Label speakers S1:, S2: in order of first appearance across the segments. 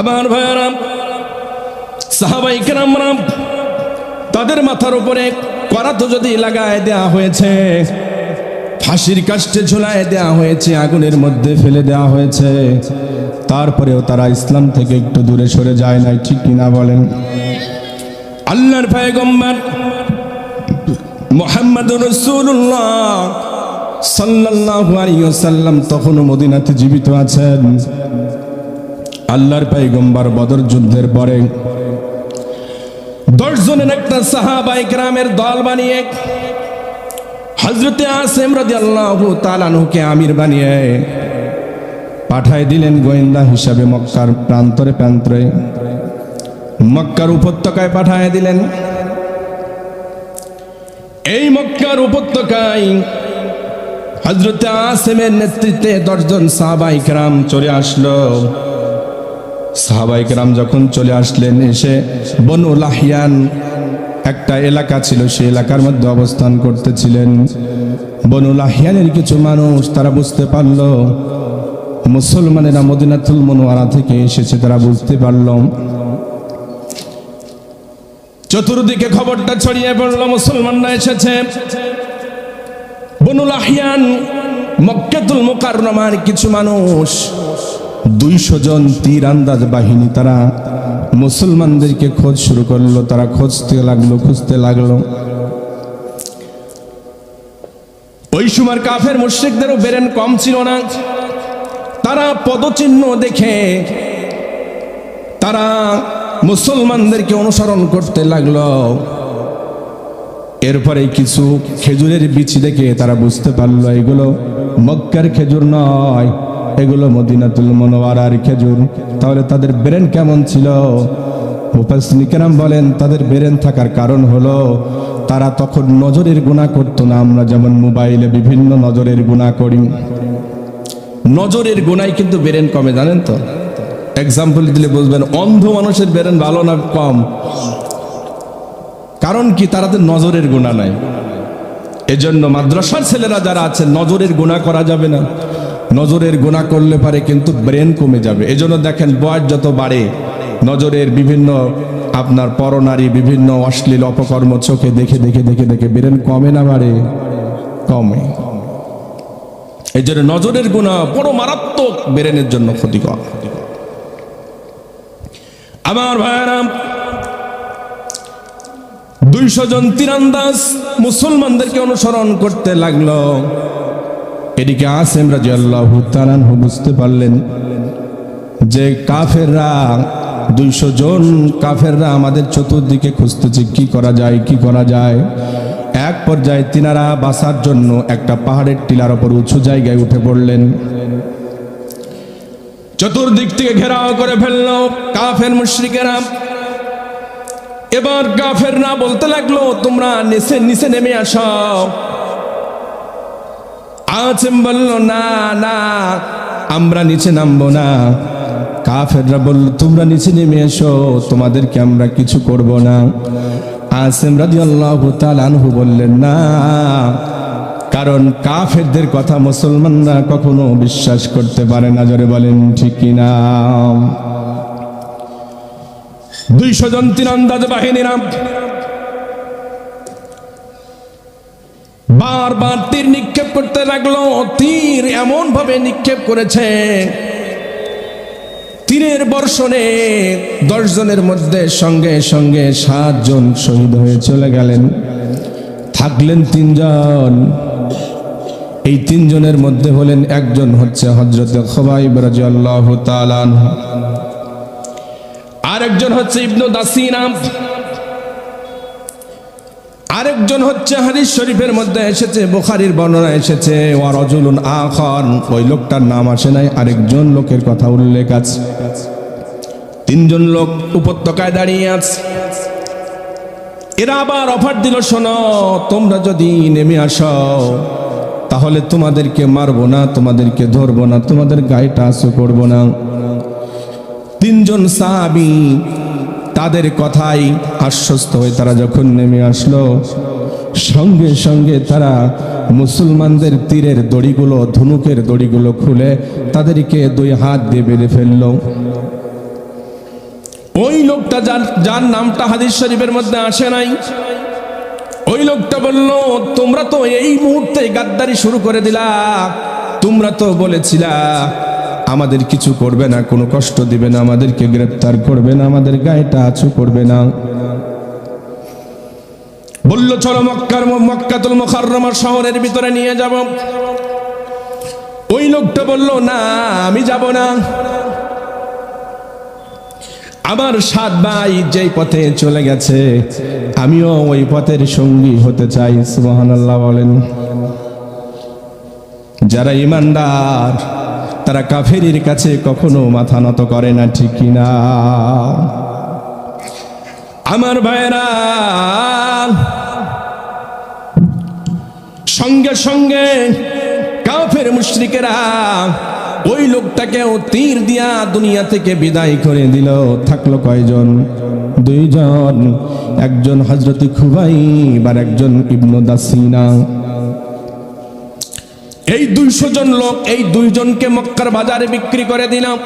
S1: আমার ভাইয়ারাম, সাহাবাই কেরামরাম, তাদের মাথার উপরে করাতো যদি লাগায় দেয়া হয়েছে, ফাঁসির কাষ্টে ঝোলায় দেয়া হয়েছে, আগুনের মধ্যে ফেলে দেওয়া হয়েছে, তারপরেও তারা ইসলাম থেকে একটু দূরে সরে যায় নাই, ঠিক কিনা বলেন? আল্লাহর পায়গম্বর মোহাম্মদ রসুল্লাহ সাল্লাল্লাহু আলাইহি তখনও মদিনাতে জীবিত আছেন। আল্লাহর পাইগম্বর বদর যুদ্ধের পরে দশ জনের একটা সাহাবাই গ্রামের দল বানিয়ে হজরতে আসেম রাজি আল্লাহ তালানুকে আমির বানিয়ে পাঠায় দিলেন গোয়েন্দা হিসাবে মক্কার প্রান্তরে প্রান্তরে। মক্কার উপত্যকায় পাঠায় দিলেন। এই মক্কার উপত্যকায় হজরতে আসেমের নেতৃত্বে দশজন সাহাবাই গ্রাম চলে আসলো। সাহাবাই গ্রাম যখন চলে আসলেন, এসে বনু লাহিয়ান একটা এলাকা ছিল, সেই এলাকার মধ্যে অবস্থান করতেছিলেন। বনু লাহিয়ানের কিছু মানুষ, তারা বুঝতে পারল, মুসলমানেরা মদিনাতুল মনোয়ারা থেকে এসেছে, তারা বুঝতে পারল। চতুর্দিকে খবরটা ছড়িয়ে পড়ল, মুসলমানরা এসেছে। বনুল আহিয়ান মক্কাতুল কিছু মানুষ দুইশো জন তীর আন্দাজ বাহিনী, তারা মুসলমানদেরকে খোঁজ শুরু করল, তারা খুঁজতে লাগল খুঁজতে লাগল। ওই সময় কাফের মুশ্রিকদেরও বেরেন কম ছিল না। তারা পদচিহ্ন দেখে, তারা মুসলমানদেরকে অনুসরণ করতে লাগল। এরপরে কিছু খেজুরের বিচি দেখে তারা বুঝতে পারল, এগুলো মক্কার খেজুর নয় এগুলো মদিনাতুল মনোয়ারার খেজুর। তাহলে তাদের ব্রেন কেমন ছিল? মুফাসনিকেরাম বলেন, তাদের ব্রেন থাকার কারণ হলো, তারা তখন নজরের গুণা করতো না। আমরা যেমন মোবাইলে বিভিন্ন নজরের গুণা করি। নজরের গুণায় কিন্তু বেরেন কমে, জানেন তো? এক্সাম্পল দিলে বুঝবেন অন্ধ মানুষের বেরেন ভালো না কম? কারণ কি? তারাদের নজরের গুণা নাই। এজন্য মাদ্রাসার ছেলেরা যারা আছে, নজরের গুণা করা যাবে না। নজরের গুণা করলে পারে কিন্তু ব্রেন কমে যাবে। এজন্য দেখেন বয়স যত বাড়ে, নজরের বিভিন্ন আপনার পরনারী, বিভিন্ন অশ্লীল অপকর্ম চোখে দেখে দেখে দেখে দেখে ব্রেন কমে না বাড়ে? কমে। এই জন্য নজরের গুণা বড় মারাত্মক ব্রেনের জন্য ক্ষতিকর। আমার ভাইয়ারাম, দুইশো জন তীরান্দাজ মুসলমানদেরকে অনুসরণ করতে লাগল। এদিকে আসেম রাজি আল্লাহ বুঝতে পারলেন যে কাফেররা দুইশো জন কাফেররা আমাদের চতুর্দিকে খুঁজতেছে, কি করা যায়, কি করা যায়। এক পর্যায়ে তিনারা বাসার জন্য একটা পাহাড়ের টিলার ওপর উঁচু জায়গায় উঠে পড়লেন। চতুর্দিক থেকে ঘেরাও করে ফেলল কাফের মুশ্রিকেরা। এবার কাফের না বলতে লাগল, তোমরা নিচে নিচে নেমে আসো। আছেম বলল, না না, আমরা নিচে নামবো না। কাফেররা বলল, তোমরা নিচে নেমে এসো, তোমাদেরকে আমরা কিছু করব না। আসেম রাজি আল্লাহ আনহু বললেন, না, কারণ কাফেরদের কথা মুসলমানরা কখনো বিশ্বাস করতে পারে না। জোরে বলেন, ঠিক কিনা দুইশো জন তীরন্দাজ বাহিনীরা বারবার তীর নিক্ষেপ করতে লাগল, তীর এমন ভাবে নিক্ষেপ করেছে, তীরের বর্ষণে দশ জনের মধ্যে সঙ্গে সঙ্গে সাতজন শহীদ হয়ে চলে গেলেন। থাকলেন তিনজন। এই তিনজনের মধ্যে হলেন একজন হচ্ছে হজরত খবাইব রাজিয়াল্লাহু তাআলা আনহু। আরেকজন হচ্ছে ইবনু দাসিনাম আরেকজন হচ্ছে হাদিস শরীফের মধ্যে এসেছে, বুখারীর বর্ণনা এসেছে ওয়ারজুলুন আখন ওই লোকটার নাম আসে নাই, আরেকজন লোকের কথা উল্লেখ আছে। তিনজন লোক উপত্যকায় দাঁড়িয়ে আছে। এরা আবার অফার দিল, শোনো, তোমরা যদি নেমে আসো, তাহলে তোমাদেরকে মারবো না, তোমাদেরকে ধরবো না, তোমাদের গায়ে টাচও করব না। তিনজন সাহাবি তাদের কথাই আশ্বস্ত হয়ে তারা যখন নেমে আসলো, সঙ্গে সঙ্গে তারা মুসলমানদের তীরের দড়িগুলো, ধনুকের দড়িগুলো খুলে তাদেরকে দুই হাত দিয়ে বেঁধে ফেলল। ওই লোকটা যার যার নামটা হাদিস শরীফের মধ্যে আসে নাই, ওই লোকটা বলল, তোমরা তো এই মুহূর্তে গাদ্দারি শুরু করে দিলা, তোমরা তো বলেছিলা আমাদের কিছু করবে না, কোনো কষ্ট দিবে না, আমাদেরকে গ্রেপ্তার করবে না, আমাদের গায়েটা আছু করবে না। বলল, চলো মক্কার মক্কাতুল মুখাররমা শহরের ভিতরে নিয়ে যাব। ওই লোকটা বলল, না, আমি যাব না। আমার সাত ভাই যেই পথে চলে গেছে, আমিও ওই পথের সঙ্গী হতে চাই, সুবহানাল্লাহ বলেন। যারা ইমানদার তারা কাফেরির কাছে কখনো মাথা নত করে না, ঠিক কিনা? আমার ভাইরা সঙ্গে সঙ্গে কাফের মুশ্রিকেরা ওই লোকটাকেও তীর দিয়া দুনিয়া থেকে বিদায় করে দিল। থাকল কয়জন? দুইজন। একজন হজরত খুবাই আর একজন ইবনু দাসিনা। এই দুইশো জন লোক, এই দুইজনকে মক্কার বাজারে বিক্রি করে দিলাম।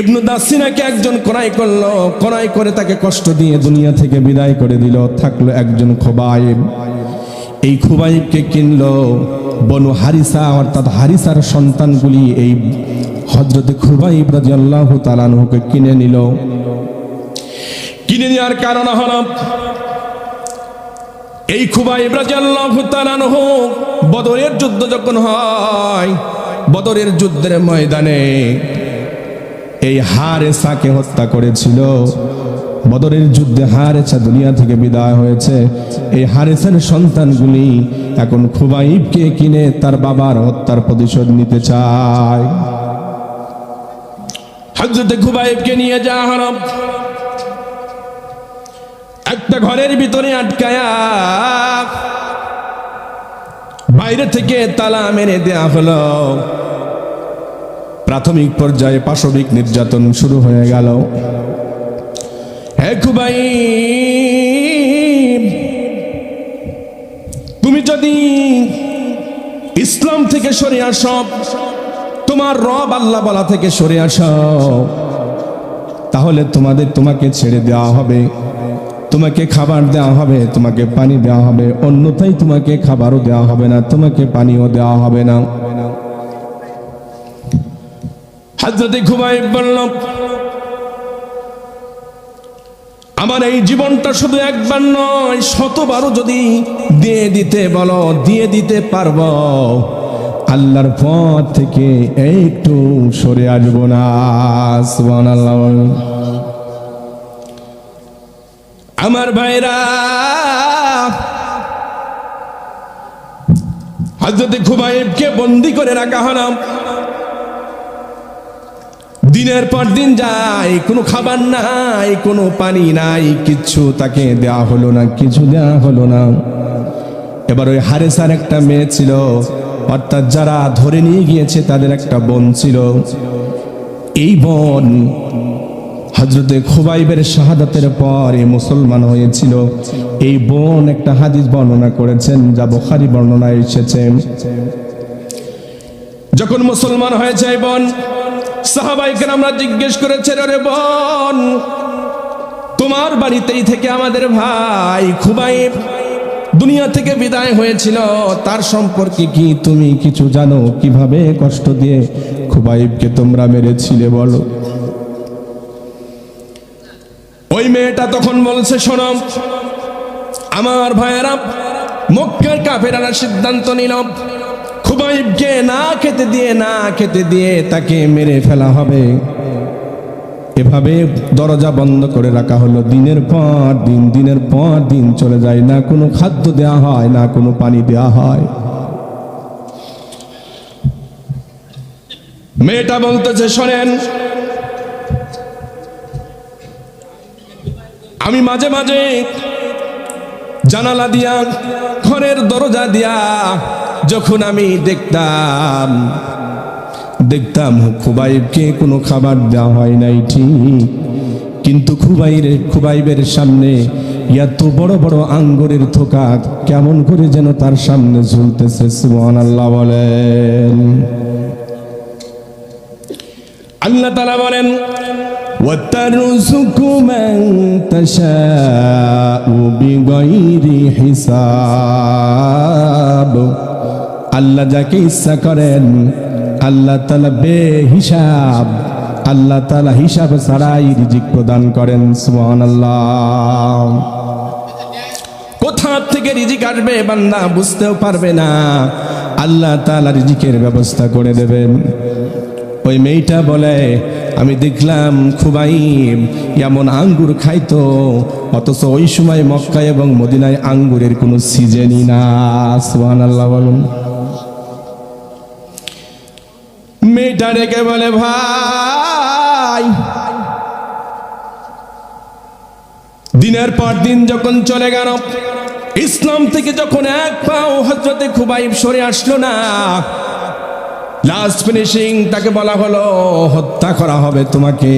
S1: ইবনু দাসিনাকে একজন ক্রয় করল, ক্রয় করে তাকে কষ্ট দিয়ে দুনিয়া থেকে বিদায় করে দিল, থাকল একজন খোবাইব। এই খুবাইবকে কিনলো বনু হারিসা, অর্থাৎ হারিসার সন্তানগুলি এই হজরত খুবাইব রাদিয়াল্লাহু তাআলাকে কিনে নিল। কিনে নেওয়ার কারণ হলো এই খুবাইব রাদিয়াল্লাহু তাআলাহু বদরের যুদ্ধ যখন হয়, বদরের যুদ্ধের ময়দানে এই হারেসাকে হত্যা করেছিল। বদরের যুদ্ধে হারেসা দুনিয়া থেকে বিদায় হয়েছে। এই হারেসার সন্তানগুলি এখন খুবাইবকে কিনে তার বাবার হত্যার প্রতিশোধ নিতে চায়। হজরতে খুবাইবকে নিয়ে যাওয়া হলো। একটা ঘরের ভিতরে আটকায়া বাইরে থেকে তালা মেরে দেয়া হলো। প্রাথমিক পর্যায়ে পাশবিক নির্যাতন শুরু হয়ে গেল। তুমি যদি ইসলাম থেকে সরে আস, তোমার রব আল্লাহ বলা থেকে সরে আস, তাহলে তোমাদের তোমাকে ছেড়ে দেওয়া হবে। তোমাকে খাবার দেওয়া হবে, তোমাকে পানি দেওয়া হবে। অন্যথায় তোমাকে খাবারও দেওয়া হবে না, তোমাকে পানিও দেওয়া হবে না। হাজরতে খুবাই বলল, আমার এই জীবনটা শুধু একবার নয়, শতবারও যদি দিয়ে দিতে বলো, দিয়ে দিতে পারব। আল্লাহর পথ থেকে একটু সরে আসব না, সুবহানাল্লাহ আমার ভাইরা। হজরতে খুবাইবকে বন্দি করে রাখা হলাম দিনের পর দিন যায়, কোনো খাবার নাই, কোনো পানি নাই, কিচ্ছু তাকে দেয়া হলো না, কিছু দেয়া হলো না। এবার ওই হারেসার একটা মেয়ে ছিল, অর্থাৎ যারা ধরে নিয়ে গিয়েছে তাদের একটা বোন ছিল। এই বোন হজরতে খুবাইবের শাহাদাতের পর এই মুসলমান হয়েছিল। এই বোন একটা হাদিস বর্ণনা করেছেন, যা বোখারি বর্ণনায় এসেছে। যখন মুসলমান হয়েছে বোন সাহাবাইকে আমরা জিজ্ঞেস করেছেন রে বোন, তোমার বাড়িতেই থেকে আমাদের ভাই খুবাইব দুনিয়া থেকে বিদায় হয়েছিল। তার সম্পর্কে কি তুমি কিছু জানো? কীভাবে কষ্ট দিয়ে খুবাইবকে তোমরা মেরেছিলে বলো ওই মেয়েটা তখন বলছে, শোনো, আমার ভাইয়েরা মক্কার কাফেরারা সিদ্ধান্ত নিল, খুবাইবকে না খেতে দিয়ে, না খেতে দিয়ে তাকে মেরে ফেলা হবে। এভাবে দরজা বন্ধ করে রাখা হলো। দিনের পর দিন, দিনের পর দিন চলে যায়। না কোনো খাদ্য দেওয়া হয়, না কোনো পানি দেওয়া হয়। মেয়েটা বলতেছে, শোনেন আমি মাঝে মাঝে জানালা দিয়া, ঘরের দরজা দিয়া যখন আমি দেখতাম দেখতাম খুবাইবকে কোনো খাবার দেওয়া হয় নাই ঠিক। কিন্তু খুবাইর, খুবাইবের সামনে এত বড় বড় আঙ্গুরের থোকা কেমন করে যেন তার সামনে ঝুলতেছে সুবহান আল্লাহ বলেন। আল্লাহ তালা বলেন وترزق من تشاء بغير হিসাব আল্লাহ যাকে ইচ্ছা করেন আল্লাহ তালা বে হিসাব আল্লাহ তালা হিসাব ছাড়াই রিজিক প্রদান করেন সুবহান আল্লাহ কোথা থেকে রিজিক আসবে বান্দা বুঝতেও পারবে না আল্লাহ তালা রিজিকের ব্যবস্থা করে দেবেন ওই মেয়েটা বলে আমি দেখলাম খুবাই এমন আঙ্গুর খাইতো, অথচ ওই সময় মক্কা এবং মদিনায় আঙ্গুরের কোনো সিজনই না সুহান আল্লাহ বলুন। মেয়েটা রেখে বলে, ভাই, দিনের পর দিন যখন চলে গেল, ইসলাম থেকে যখন এক পাও হজরতে খুবাইব সরে আসলো না লাস্ট ফিনিশিং তাকে বলা হলো, হত্যা করা হবে তোমাকে।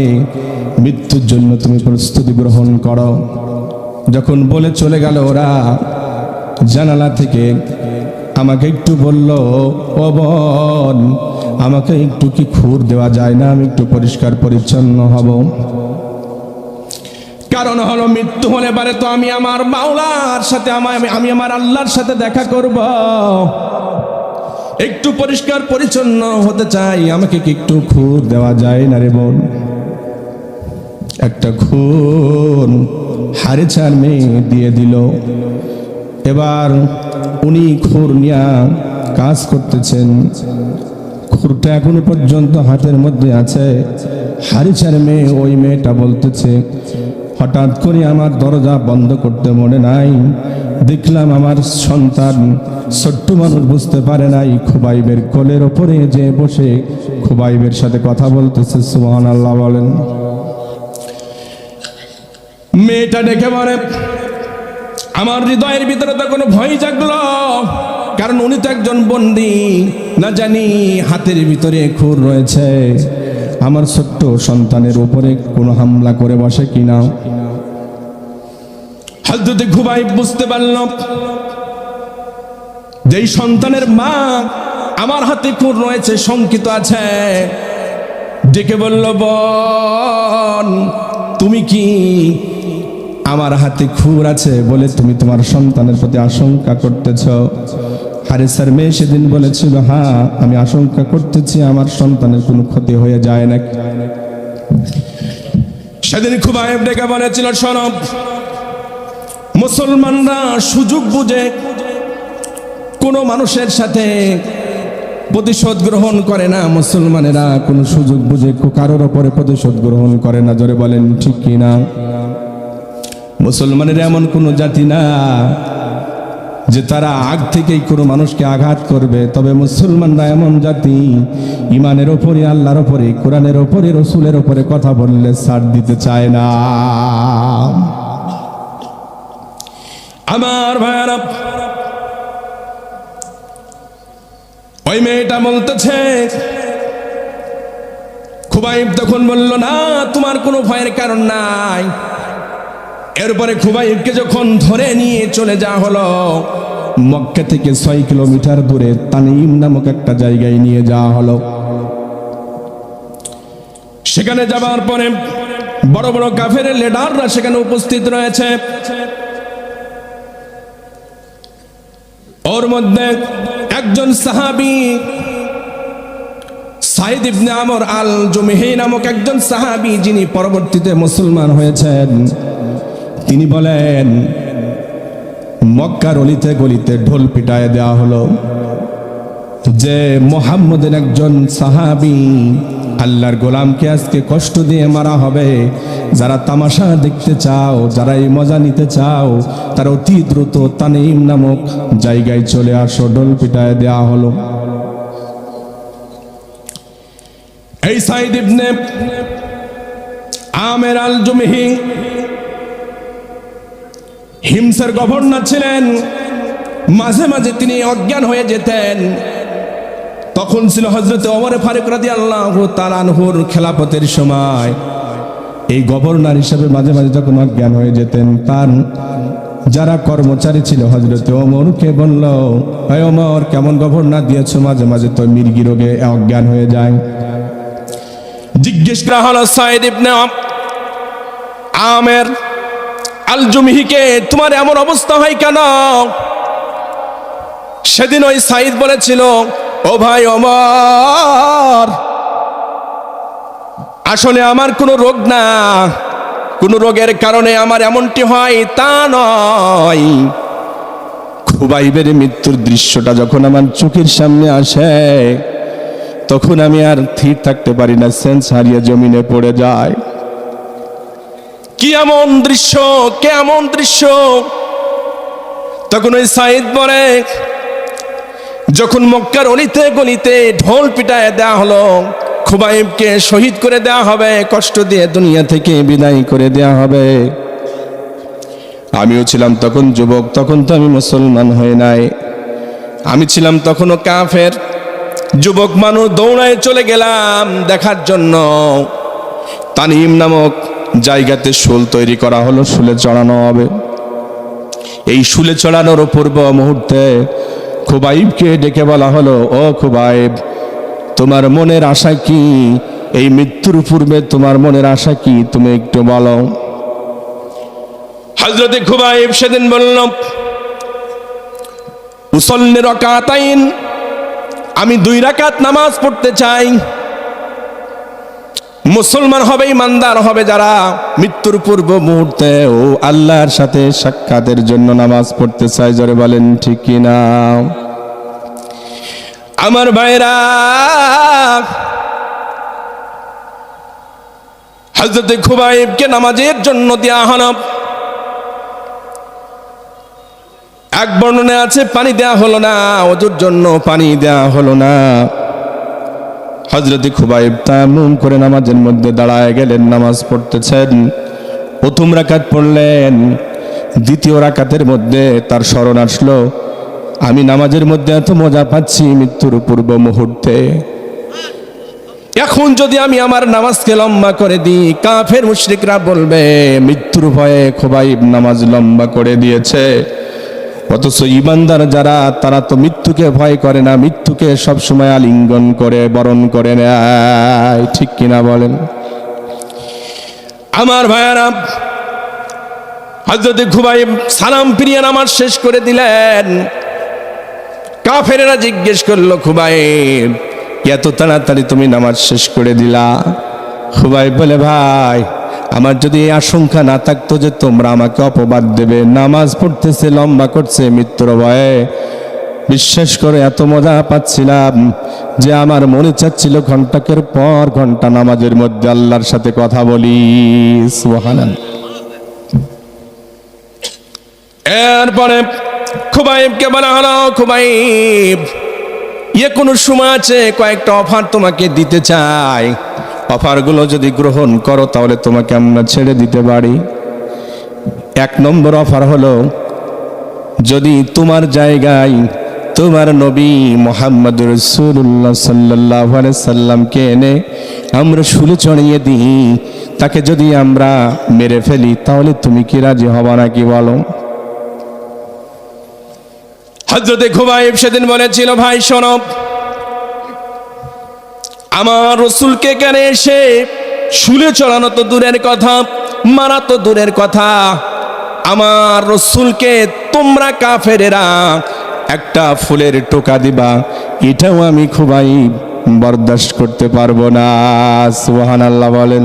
S1: মৃত্যুর জন্য তুমি প্রস্তুতি গ্রহণ করো। যখন বলে চলে গেল ওরা, জানালা থেকে আমাকে একটু বলল, ও বোন, আমাকে একটু কি খুর দেওয়া যায় না? আমি একটু পরিষ্কার পরিচ্ছন্ন হব। কারণ হলো মৃত্যু হলে পারে তো আমি আমার মাওলার সাথে আমি আমার আল্লাহর সাথে দেখা করব। একটু পরিষ্কার পরিচ্ছন্ন হতে চাই। আমাকে কি একটু খুর দেওয়া যায় না রে বোন? একটা খুন হারে চার মেয়ে দিয়ে দিল। এবার উনি খুর নিয়া কাজ করতেছেন। খুরটা এখনও পর্যন্ত হাতের মধ্যে আছে। হারিচার মেয়ে ওই মেয়েটা বলতেছে, হঠাৎ করে আমার দরজা বন্ধ করতে মনে নাই। দেখলাম আমার সন্তান ছোট্ট মানুষ বুঝতে পারে নাই খুবাইবের কোলের ওপরে যে বসে খুবাইবের সাথে কথা বলতেছে সুহান আল্লাহ বলেন। মেয়েটা ডেকে বলে, আমার হৃদয়ের ভিতরে তো কোনো ভয় জাগলো, কারণ উনি তো একজন বন্দি। না জানি হাতের ভিতরে খুর রয়েছে। আমার ছোট্ট সন্তানের উপরে কোনো হামলা করে বসে কিনা? হজরতে খুবাই বুঝতে পারল যেই সন্তানের মা আমার হাতে খুর রয়েছে, শঙ্কিত আছে। ডেকে বলল, বন, তুমি কি আমার হাতে খুর আছে বলে তুমি তোমার সন্তানের প্রতি আশঙ্কা করতেছ? হারিসার মেয়ে সেদিন বলেছিল হ্যাঁ আমি আশঙ্কা করতেছি, আমার সন্তানের কোনো ক্ষতি হয়ে যায় না। সেদিন খুব আয়েব ডেকে বলেছিল সনব মুসলমানরা সুযোগ বুঝে কোনো মানুষের সাথে প্রতিশোধ গ্রহণ করে না। মুসলমানেরা কোনো সুযোগ বুঝে কারোর ওপরে প্রতিশোধ গ্রহণ করে না। জোরে বলেন, ঠিক কি না? মুসলমানের এমন কোনো জাতি না যে তারা আগ থেকেই কোনো মানুষকে আঘাত করবে। তবে মুসলমানরা এমন জাতি, ইমানের ওপরে, আল্লাহর ওপরে, কোরআনের ওপরে, রসুলের ওপরে কথা বললে ছাড় দিতে চায় না। আমার ভাইয়ারা মেয়েটা বলতেছে খুবাইব তখন বলল, না, তোমার কোনো ভয়ের কারণ নাই। এরপরে খুবাইবকে যখন ধরে নিয়ে চলে যাওয়া হলো, মক্কা থেকে ছয় কিলোমিটার দূরে তানিম নামক একটা জায়গায় নিয়ে যাওয়া হলো। সেখানে যাবার পরে বড় বড় কাফের লেডাররা সেখানে উপস্থিত রয়েছে। ওর মধ্যে একজন সাহাবি সাইদ ইবনে আমর আল জুমিহি নামক একজন সাহাবি যিনি পরবর্তীতে মুসলমান হয়েছেন, তিনি বলেন, মক্কার অলিতে গলিতে ঢোল পিটায় দেওয়া হলো যে মোহাম্মদের একজন সাহাবি আল্লাহর গোলামকে আজকে কষ্ট দিয়ে মারা হবে। যারা তামাশা দেখতে চাও, যারা এই মজা নিতে চাও, তারা অতি দ্রুত তানিম নামক জায়গায় চলে আসো, ঢোল পিটায় দেওয়া হলো। এই সাইদ ইবনে আমের আল জুমহি হিমসের গভর্নর ছিলেন। মাঝে মাঝে তিনি অজ্ঞান হয়ে যেতেন। তখন ছিল হজরত অমরে ফারুক রাদি আল্লাহ তালানহুর খেলাপথের সময়। এই গভর্নর হিসাবে মাঝে মাঝে যখন অজ্ঞান হয়ে যেতেন, তার যারা কর্মচারী ছিল হজরত ওমরকে বলল ওমর, কেমন গভর্নর দিয়েছ? মাঝে মাঝে তো মির্গি রোগে অজ্ঞান হয়ে যায়। করা হলো সাইদ ইবনে আমের আল জুমহিকে তোমার এমন অবস্থা হয় কেন? সেদিন ওই সাইদ বলেছিল, ও ভাই অমর আসলে আমার কোনো রোগ না। কোনো রোগের কারণে আমার এমনটি হয়, তা নয়। খুবাইবের মৃত্যুর দৃশ্যটা যখন আমার চোখের সামনে আসে তখন আমি আর স্থির থাকতে পারি না, সেন্স হারিয়ে জমিনে পড়ে যায়। কি এমন দৃশ্য, কেমন দৃশ্য? তখন ওই সাইদ বলে, যখন মক্কার অলিতে গলিতে ঢোল পিটায় দেওয়া হলো, খুবাইবকে শহীদ করে দেওয়া হবে, কষ্ট দিয়ে দুনিয়া থেকে বিদায় করে দেওয়া হবে। আমিও ছিলাম তখন যুবক, তখন তো আমি মুসলমান হয়ে নাই। আমি ছিলাম তখনও কাফের। যুবক মানুষ দৌড়ায় চলে গেলাম দেখার জন্য। তানিম নামক জায়গাতে শুল তৈরি করা হলো, শুলে চড়ানো হবে। এই শুলে চড়ানোর পূর্ব মুহূর্তে খুবাইবকে ডেকে বলা হলো, ও খুবাইব, তোমার মনের আশা কি? এই মৃত্যুর পূর্বে তোমার মনের আশা কি? তুমি একটু বলো। হজরতে খুবাইব সেদিন বলল মুসল্লি রকাতাইন আমি দুই রাকাত নামাজ পড়তে চাই। মুসলমান হবে, ইমানদার হবে যারা মৃত্যুর পূর্ব মুহূর্তে ও আল্লাহর সাথে সাক্ষাতের জন্য নামাজ পড়তে চাই জোরে বলেন, ঠিক কিনা আমার ভাইরা হজরত খুবাইবকে নামাজের জন্য দেওয়া হলো এক বর্ণনে আছে, পানি দেয়া হলো না ওজুর জন্য পানি দেয়া হলো না। হজরত খুবাইব তামুম করে নামাজের মধ্যে দাঁড়ায় গেলেন, নামাজ পড়তেছেন। প্রথম রাকাত পড়লেন, দ্বিতীয় রাকাতের মধ্যে তার স্মরণ আসলো, আমি নামাজের মধ্যে এত মজা পাচ্ছি মৃত্যুর পূর্ব মুহূর্তে। এখন যদি আমি আমার নামাজকে লম্বা করে দিই, কাফের মুশরিকরা বলবে, মৃত্যুর ভয়ে খুবাইব নামাজ লম্বা করে দিয়েছে। অথচ ইমানদার যারা, তারা তো মৃত্যুকে ভয় করে না, মৃত্যুকে সবসময় আলিঙ্গন করে, বরণ করে নেয়। ঠিক কিনা বলেন? আমার ভাইয়ারা হজরত খুবাইব সালাম ফিরিয়ে নামাজ শেষ করে দিলেন। কাফেরেরা জিজ্ঞেস করল, খুবাইব, এত তাড়াতাড়ি তুমি নামাজ শেষ করে দিলা? খুবাইব বলে, ভাই আমার যদি এই আশঙ্কা না থাকতো যে তোমরা আমাকে অপবাদ দেবে, নামাজ পড়তেছে, লম্বা করছে মৃত্যুর ভয়ে, বিশ্বাস করে এত মজা পাচ্ছিলাম যে আমার মনে চাচ্ছিল ঘন্টাকের পর ঘণ্টা নামাজের মধ্যে আল্লাহর সাথে কথা বলি। সুবহানাল্লাহ। এরপরে খুবাইবকে বলা হলো, খুবাইব ইয়ে কোনো সময় আছে কয়েকটা অফার তোমাকে দিতে চাই। অফারগুলো যদি গ্রহণ করো, তাহলে তোমাকে আমরা ছেড়ে দিতে পারি। এক নম্বর অফার হলো, যদি তোমার জায়গায় তোমার নবী মোহাম্মদ রসুল্লাহ সাল্লাহ সাল্লামকে এনে আমরা শুলে চড়িয়ে দিই, তাকে যদি আমরা মেরে ফেলি, তাহলে তুমি কি রাজি হবা নাকি বলো? হজরতে খুবাইব সেদিন বলেছিল, ভাই সনব আমার রসুলকে কেন এসে শুলে চড়ানো তো দূরের কথা, মারা তো দূরের কথা। আমার রসুলকে তোমরা কাফেরেরা একটা ফুলের টোকা দিবা, এটাও আমি খুবাই বরদাস্ত করতে পারব না সুহান আল্লাহ বলেন।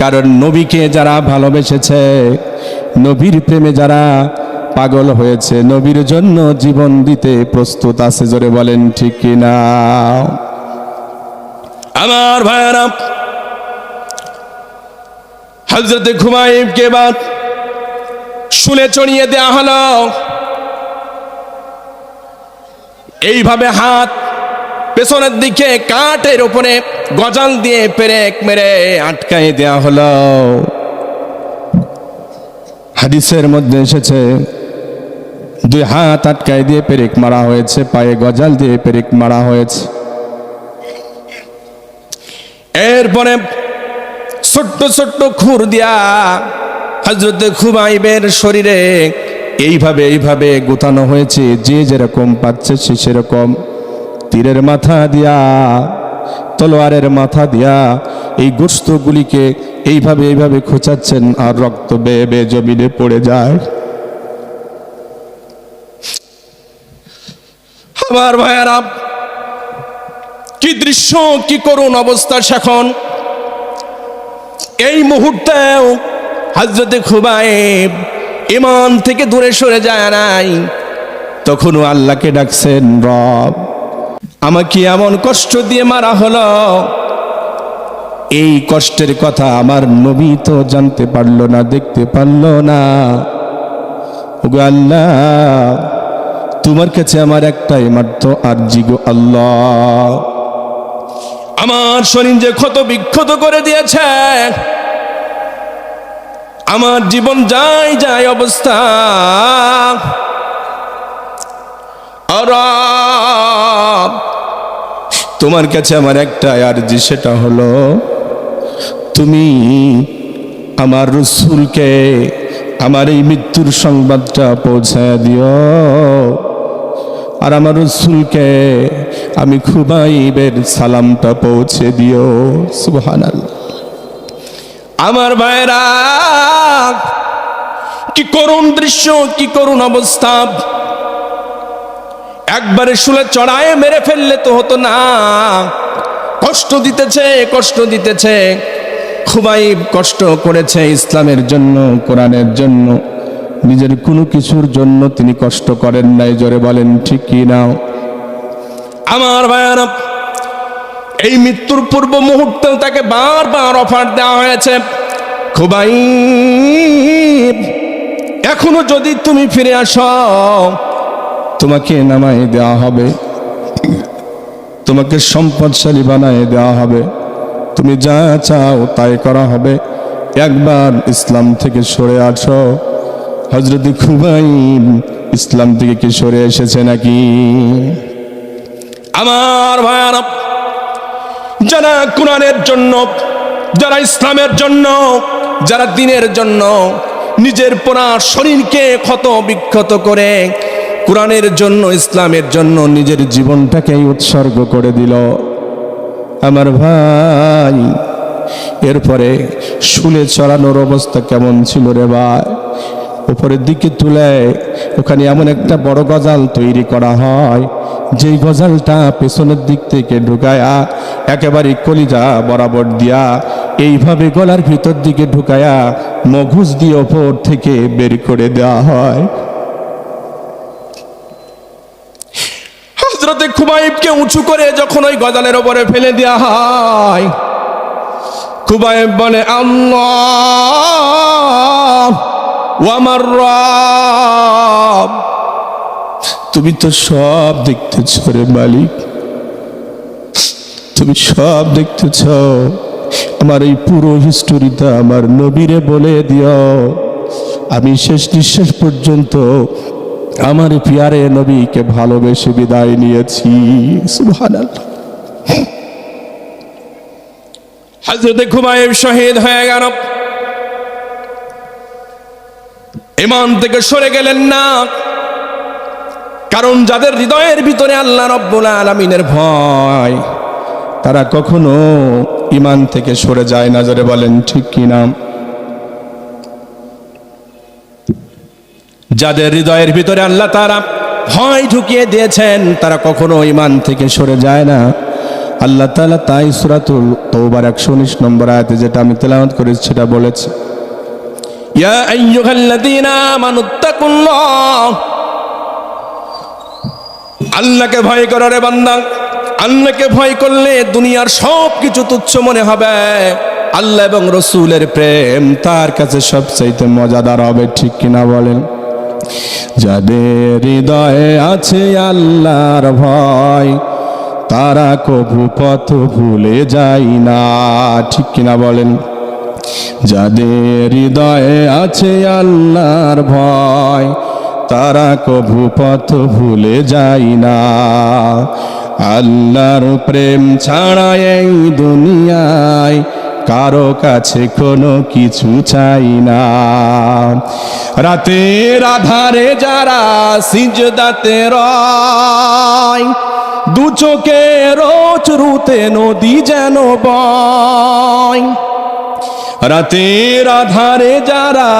S1: কারণ নবীকে যারা ভালোবেসেছে, নবীর প্রেমে যারা পাগল হয়েছে, নবীর জন্য জীবন দিতে প্রস্তুত আছে, জোরে বলেন ঠিক কিনা? আমার ভাইয়ারা হজরত ঘুমাইবকে বাদ? শুলে চড়িয়ে দেয়া হলো। এইভাবে হাত পেছনের দিকে কাঠের উপরে গজাল দিয়ে পেরেক মেরে আটকাই দেয়া হলো। হাদিসের মধ্যে এসেছে, দুই হাত আটকাই দিয়ে পেরেক মারা হয়েছে, পায়ে গজাল দিয়ে পেরেক মারা হয়েছে। এরপরে ছোট্ট ছোট্ট খুর দিয়া হজরত খুবাইবের শরীরে এইভাবে এইভাবে গোতানো হয়েছে, যে যেরকম পাচ্ছে সে সেরকম। তীরের মাথা দিয়া, তলোয়ারের মাথা দিয়া এই গোস্তগুলিকে এইভাবে এইভাবে খোঁচাচ্ছেন আর রক্ত বেয়ে বেয়ে জমিনে পড়ে যায়। আমার ভাইয়ারা কি দৃশ্য, কি করুন অবস্থা এখন এই মুহূর্তেও হাজরতে খুবাইব ইমান থেকে দূরে সরে যায় নাই। তখনও আল্লাহকে ডাকছেন, রব, আমাকে এমন কষ্ট দিয়ে মারা হলো। এই কষ্টের কথা আমার নবী তো জানতে পারল না, দেখতে পারল না। আল্লাহ, তোমার কাছে আমার একটাই মাত্র আরজি গো আল্লাহ। আমার শরীর যে ক্ষত বিক্ষত করে দিয়েছে, আমার জীবন যাই যায় অবস্থা। তোমার কাছে আমার একটা আরজি, সেটা হলো তুমি আমার রসুলকে আমার এই মৃত্যুর সংবাদটা পৌঁছায় দিও। আর আমার রসুলকে আমি খুবাইবের সালামটা পৌঁছে দিও। সুবহানাল আমার ভাইরা কি করুণ দৃশ্য, কি করুণ অবস্থা। একবারে শুলে চড়ায় মেরে ফেললে তো হতো না। কষ্ট দিতেছে কষ্ট দিতেছে। খুবই কষ্ট করেছে ইসলামের জন্য, কোরআনের জন্য। নিজের কোনো কিছুর জন্য তিনি কষ্ট করেন নাই। জোরে বলেন, ঠিক কি নাও আমার ভাইয়ারা, এই মৃত্যুর পূর্ব মুহূর্তে তাকে বারবার অফার দেওয়া হয়েছে। খুবাই এখনও যদি তুমি ফিরে আসো, তোমাকে নামাই দেওয়া হবে। তোমাকে সম্পদশালী বানায় দেওয়া হবে। তুমি যা চাও তাই করা হবে। একবার ইসলাম থেকে সরে আসো। হজরত খুবাই ইসলাম থেকে কি সরে এসেছে নাকি? আমার ভাইয়ারা, যারা কোরআনের জন্য, যারা ইসলামের জন্য, যারা দিনের জন্য নিজের পোড়া শরীরকে ক্ষত বিক্ষত করে কোরআনের জন্য, ইসলামের জন্য নিজের জীবনটাকেই উৎসর্গ করে দিল। আমার ভাই, এরপরে শুলে চড়ানোর অবস্থা কেমন ছিল রে ভাই? উপরের দিকে তুলে, ওখানে এমন একটা বড় গজাল তৈরি করা হয়। যেই গজালটা পেছনের দিক থেকে ঢুকায়া, একেবারে কলিজা বরাবর দিয়া, এইভাবে গলার ভিতর দিকে ঢুকায়া মঘুজ দিয়ে ওপর থেকে বের করে দেওয়া হয়। হজরতে খুবাইবকে উঁচু করে যখন ওই গজালের ওপরে ফেলে দেওয়া হয়, খুবাইব বলে, আল্লাহ! তুমি তো সব দেখতেছ রে মালিক। তুমি সব দেখতেছ আমার এই পুরো হিস্টোরিটা আমার নবীরে বলে দিও। আমি শেষ নিঃশ্বাস পর্যন্ত আমার পিয়ারে নবীকে ভালোবেসে বিদায় নিয়েছি। সুবহানাল্লাহ। হজরতে খুমাইব শহীদ হয়ে গেল। ইমান থেকে সরে গেলেন না। কারণ যাদের হৃদয়ের ভিতরে আল্লাহ রব্বুল আলমিনের ভয়, তারা কখনো ইমান থেকে সরে যায় না যারে বলেন ঠিক কি নাম যাদের হৃদয়ের ভিতরে আল্লাহ তারা ভয় ঢুকিয়ে দিয়েছেন, তারা কখনো ইমান থেকে সরে যায় না। আল্লাহ তাআলা তাই সুরাতুল তৌবার একশো উনিশ নম্বর আয়াতে যেটা আমি তেলাওয়াত করেছি, সেটা বলেছে। ইয়া আল্লাহকে ভয় করো রে বান্দা। আল্লাহকে ভয় করলে দুনিয়ার সব কিছু তুচ্ছ মনে হবে। আল্লাহ এবং রসুলের প্রেম তার কাছে সবচাইতে মজাদার হবে, ঠিক কিনা বলেন? যাদের হৃদয়ে আছে আল্লাহর ভয়, তারা কবু পথ ভুলে যায় না, ঠিক কিনা বলেন? যাদের হৃদয়ে আছে আল্লাহর ভয়, তারা কভু পথ ভুলে যায় না। আল্লাহর প্রেম ছাড়া এই দুনিয়ায় কারও কাছে কোনো কিছু চাই না। রাতের আধারে যারা সিজদাতে রয়, দু চোখে রোজ রুতে নদী যেন বয়। রাতের আধারে যারা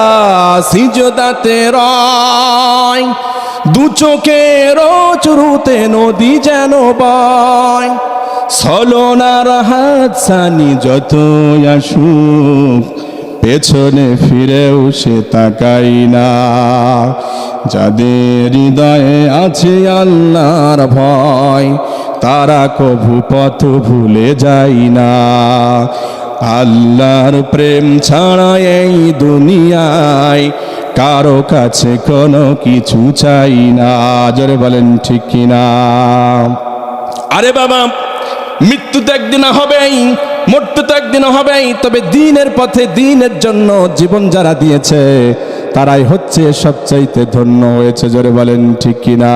S1: সিজদাতে রয়, দু চোখে রোজ রুতে নদী যেন বয়। সলনার হাত সানি যত আসুক, পেছনে ফিরেও সে তাকাই না। যাদের হৃদয়ে আছে আল্লাহর ভয়, তারা কভু পথ ভুলে যায় না। আল্লাহর প্রেম ছাড়া এই দুনিয়ায় কারও কাছে কোনো কিছু চাই না। জোরে বলেন, ঠিক কিনা? আরে বাবা, মৃত্যু তো একদিন হবেই মৃত্যু তো একদিন হবেই, তবে দিনের পথে দিনের জন্য জীবন যারা দিয়েছে, তারাই হচ্ছে সবচাইতে ধন্য হয়েছে। জোরে বলেন, ঠিক কিনা?